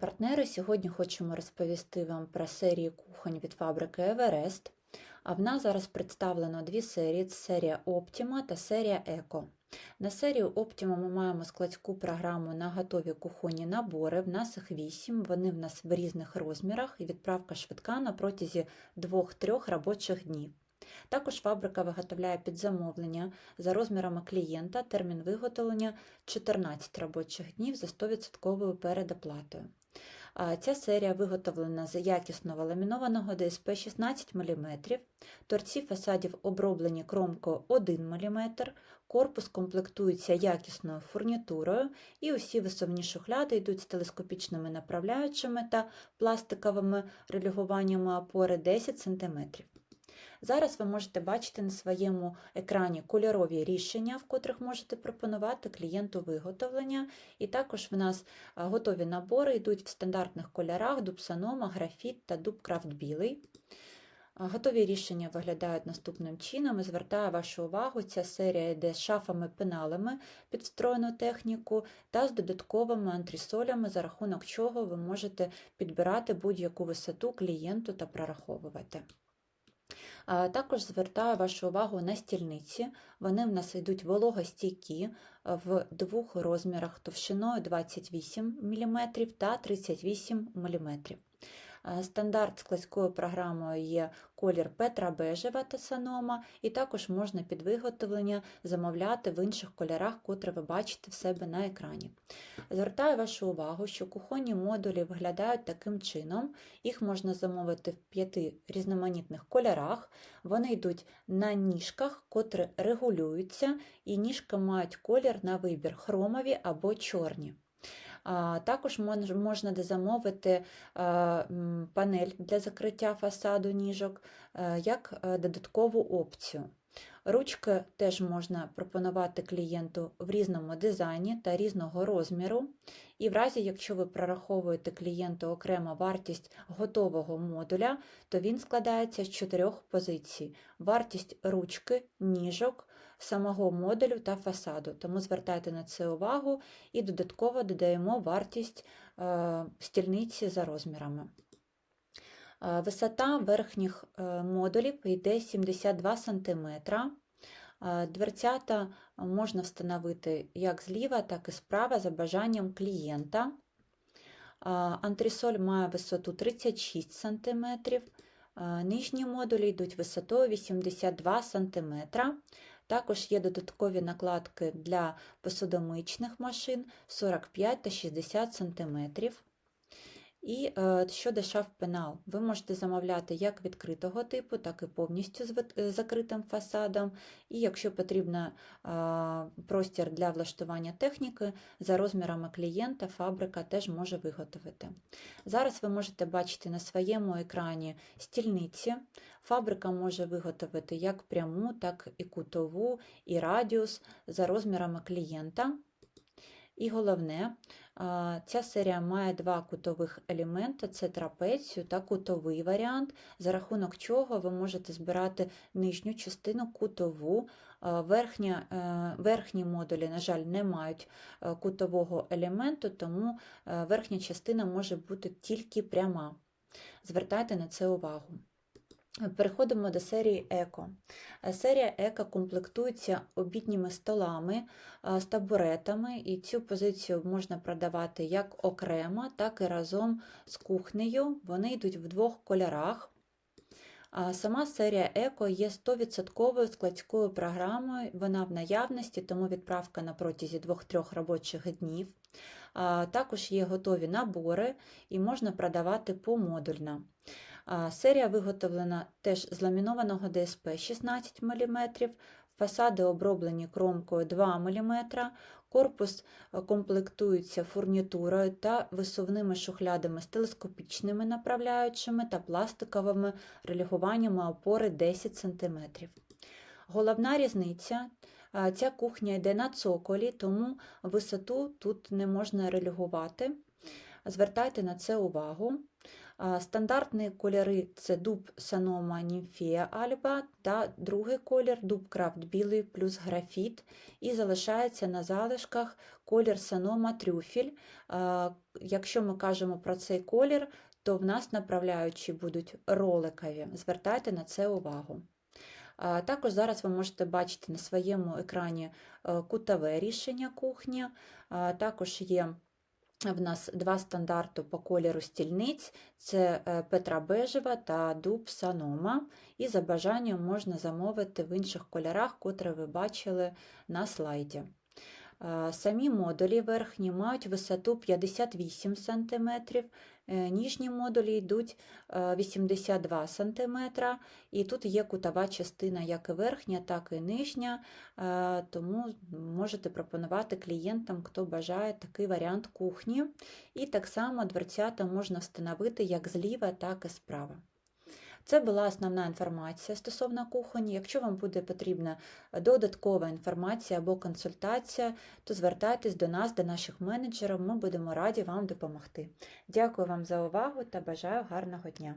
Партнери, сьогодні хочемо розповісти вам про серії кухонь від фабрики Everest. А в нас зараз представлено дві серії: це серія Optima та серія Eco. На серію Optima ми маємо складську програму на готові кухонні набори. В нас їх 8, вони в нас в різних розмірах, і відправка швидка на протязі 2-3 робочих днів. Також фабрика виготовляє під замовлення за розмірами клієнта термін виготовлення 14 робочих днів за 100% передоплатою. Ця серія виготовлена з якісного ламінованого ДСП 16 мм, торці фасадів оброблені кромкою 1 мм, корпус комплектується якісною фурнітурою, і усі висувні шухляди йдуть з телескопічними направляючими та пластиковими релігуваннями опори 10 см. Зараз ви можете бачити на своєму екрані кольорові рішення, в котрих можете пропонувати клієнту виготовлення. І також в нас готові набори йдуть в стандартних кольорах дубсанома, графіт та дубкрафт білий. Готові рішення виглядають наступним чином. Звертаю вашу увагу, ця серія йде з шафами-пеналами під встроєну техніку та з додатковими антресолями, за рахунок чого ви можете підбирати будь-яку висоту клієнту та прораховувати. Також звертаю вашу увагу на стільниці. Вони в нас йдуть вологостійкі в двох розмірах товщиною 28 мм та 38 мм. Стандарт складською програмою є колір Петра Бежева та Санома, і також можна під виготовлення замовляти в інших кольорах, котрі ви бачите в себе на екрані. Звертаю вашу увагу, що кухонні модулі виглядають таким чином. Їх можна замовити в п'яти різноманітних кольорах. Вони йдуть на ніжках, котрі регулюються, і ніжки мають колір на вибір хромові або чорні. Також можна замовити е, панель для закриття фасаду ніжок е, як е, додаткову опцію. Ручки теж можна пропонувати клієнту в різному дизайні та різного розміру. І в разі, якщо ви прораховуєте клієнту окремо вартість готового модуля, то він складається з чотирьох позицій: вартість ручки, ніжок, самого модулю та фасаду. Тому звертайте на це увагу і додатково додаємо вартість е, стільниці за розмірами. Е, Висота верхніх е, модулів йде 72 см. Дверцята можна встановити як зліва, так і справа за бажанням клієнта. Антресоль має висоту 36 см. Нижні модулі йдуть висотою 82 см. Також є додаткові накладки для посудомичних машин 45 та 60 см. І е, щодо шаф-пенал, ви можете замовляти як відкритого типу, так і повністю з е, закритим фасадом. І якщо потрібно е, простір для влаштування техніки, за розмірами клієнта фабрика теж може виготовити. Зараз ви можете бачити на своєму екрані стільниці. Фабрика може виготовити як пряму, так і кутову, і радіус за розмірами клієнта. І головне, ця серія має два кутових елементи: це трапецію та кутовий варіант, за рахунок чого ви можете збирати нижню частину кутову. Верхня, е, верхні модулі, на жаль, не мають е, кутового елементу, тому е, верхня частина може бути тільки пряма. Звертайте на це увагу. Переходимо до серії Еко. Е, Серія Еко комплектується обідніми столами е, з табуретами, і цю позицію можна продавати як окремо, так і разом з кухнею. Вони йдуть в двох кольорах. Сама серія Еко є 100% складською програмою, вона в наявності, тому відправка на протязі 2-3 робочих днів. Також є готові набори і можна продавати помодульно. Серія виготовлена теж з ламінованого ДСП 16 мм, фасади оброблені кромкою 2 мм, корпус е, комплектується фурнітурою та висувними шухлядами з телескопічними направляючими та пластиковими релігуваннями опори 10 см. Головна різниця ця кухня йде на цоколі, тому висоту тут не можна релігувати. Звертайте на це увагу. Стандартні кольори це дуб Санома Німфея Альба та другий колір дуб Крафт білий плюс графіт. І залишається на залишках колір Санома Трюфель. А, Якщо ми кажемо про цей колір, то в нас направляючі будуть роликові. Звертайте на це увагу. Також зараз ви можете бачити на своєму екрані е, кутове рішення кухні. Також є в нас два стандарти по кольору стільниць: це е, Петра Бежева та Дуб Санома. І за бажанням можна замовити в інших кольорах, котрі ви бачили на слайді. Е, Самі модулі верхні мають висоту 58 см, ніжні модулі йдуть е, 82 см, і тут є кутова частина як і верхня, так і нижня, е, тому можете пропонувати клієнтам, хто бажає такий варіант кухні. І так само дверцята можна встановити як зліва, так і справа. Це була основна інформація стосовно кухонь. Якщо вам буде потрібна додаткова інформація або консультація, то звертайтесь до нас, до наших менеджерів, ми будемо раді вам допомогти. Дякую вам за увагу та бажаю гарного дня!